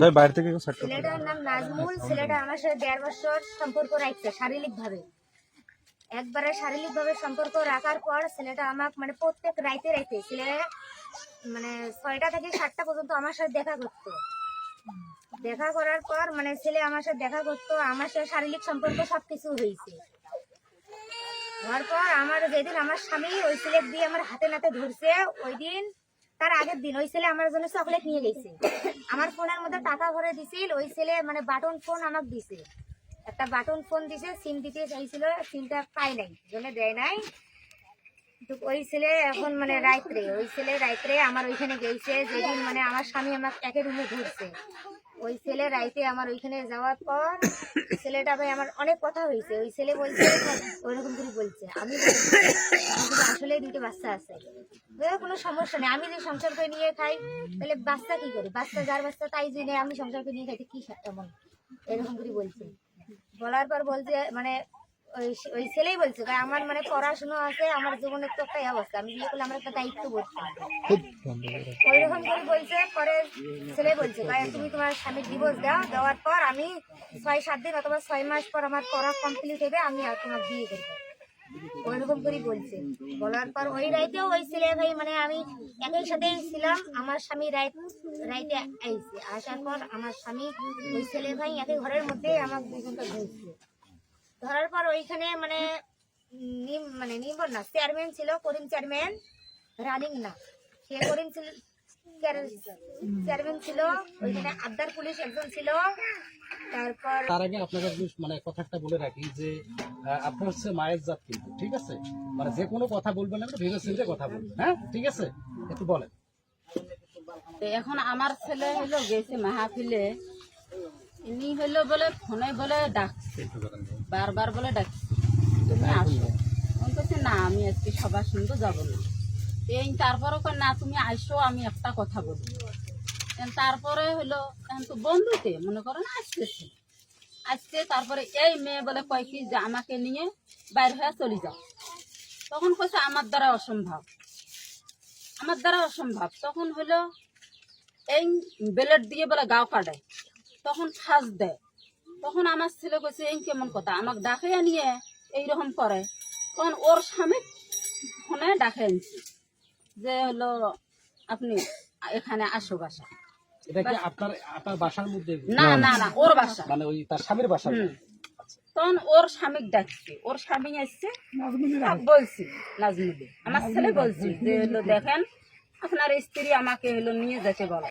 ভাই বাইরে থেকে কেউ সাক্ষাৎ ছেলেটার নাম নাজমুল ছেলেটা আমার সাথে দেড় বছর সম্পর্ক রাখছে শারীরিকভাবে। একবারে শারীরিক ভাবে সম্পর্ক রাখার পর ছেলেটা আমাকে মানে প্রত্যেক রাইতে রাইতে ছেলে মানে ছয়টা থেকে সাতটা পর্যন্ত আমার সাথে দেখা করতো। দেখা করার পর মানে ছেলে আমার সাথে দেখা করতো আমার সাথে শারীরিক সম্পর্ক সবকিছু হয়েছে। হওয়ার পর আমার যেদিন আমার স্বামী ওই ছেলে দিয়ে আমার হাতে নাতে ধরছে ওই দিন তার আগের দিন ওই ছেলে আমার জন্য চকলেট নিয়ে গেছে। আমার ফোনের মধ্যে টাকা ভরে দিছিল, ওই ছেলে মানে বাটন ফোন আমাকে দিছে। একটা বাটন ফোন দিছে সিম দিতে চাইছিল সিমটা পাই নাই, জন্য দেয় নাই। ওই ছেলে এখন মানে রাত্রে ওই ছেলে রাত্রে আমার ওইখানে গেছে যেদিন মানে আমার স্বামী আমার একে রুমে ঘুরছে। ওই ছেলে রাইতে আমার ওইখানে যাওয়ার পর ছেলেটা ভাই আমার অনেক কথা হয়েছে ওই ছেলে বলছে, ওইরকম করে বলছে। আমি আসলে দুটো বাচ্চা আছে। কোনো সমস্যা নেই। আমি যে সংসার করে নিয়ে খাই, তাহলে বাচ্চা কি করি? বাচ্চা যার বাচ্চা তাই জেনে আমি সংসার করে নিয়ে খাইতে কি এমন? এরকম করে বলছে। বলার পর বলছে মানে ওই ওই ছেলেই বলছে আমার মানে পড়াশোনা আছে আমার জীবনের তো একটাই অবস্থা আমি বিয়ে করলে আমার একটা দায়িত্ব হবে ওইরকম করে বলছে পরে ছেলে বলছে ভাই তুমি তোমার স্বামীর ডিভোর্স দাও দেওয়ার পর আমি ছয় সাত দিন অথবা ছয় মাস পর আমার পড়া কমপ্লিট হবে আমি আর তোমার বিয়ে করব। ওইরকম করে বলছে। বলার পর ওই রাইতেও ওই ছেলে ভাই মানে আমি একই সাথেই ছিলাম আমার স্বামী রাইত রাইতে আইছে আসার পর আমার স্বামী ওই ছেলে ভাই একই ঘরের মধ্যে আমার দুজনকে ধরছে ধরার পর ওইখানে মানে নিম মানে নিম্বর না চেয়ারম্যান ছিল করিম চেয়ারম্যান রানিং না। সে করিম ছিল চেয়ারম্যান ছিল ওইখানে আবদার পুলিশ একজন ছিল। তারপর তার আগে আপনাকে মানে কথা একটা বলে রাখি যে আপনার হচ্ছে মায়ের জাত কিন্তু ঠিক আছে? মানে যে কোনো কথা বলবেন না ভেবে চিন্তে কথা বলবেন হ্যাঁ? ঠিক আছে? একটু বলেন। এখন আমার ছেলে হলো গেছে মাহফিলে। ইনি হলো বলে ফোনে বলে ডাকছে। বারবার বলে ডাকছে তুমি আসো। আমি বলছি না আমি আজকে সবার সঙ্গে যাব না। এই তারপরে না তুমি আসো আমি একটা কথা বলি। তারপরে হলো এখন তো বন্ধুতে মনে করো না আসতেছে। আসছে তারপরে এই মেয়ে বলে কয় কি যে আমাকে নিয়ে বাইরে হয়ে চলে যাও। তখন কইছে আমার দ্বারা অসম্ভব। আমার দ্বারা অসম্ভব। তখন হলো এই বেলেট দিয়ে বলে গাও কাটায়। তখন ফাঁস দেয়। তখন আমার ছেলে কইছে এই কেমন কথা? আমাকে ডাকে নিয়ে এইরকম করে। তখন ওর স্বামী ফোনে ডাকে আনছি যে হলো আপনি এখানে আসো বাসা এটা কি আপনার আপনার বাসার মধ্যে? না না না ওর বাসা মানে ওই তার স্বামীর বাসার তখন ওর স্বামী ডাকছে। ওর স্বামী আসছে বলছি আমার ছেলে বলছি যে হলো দেখেন আপনার স্ত্রী আমাকে হলো নিয়ে যেতে বলে।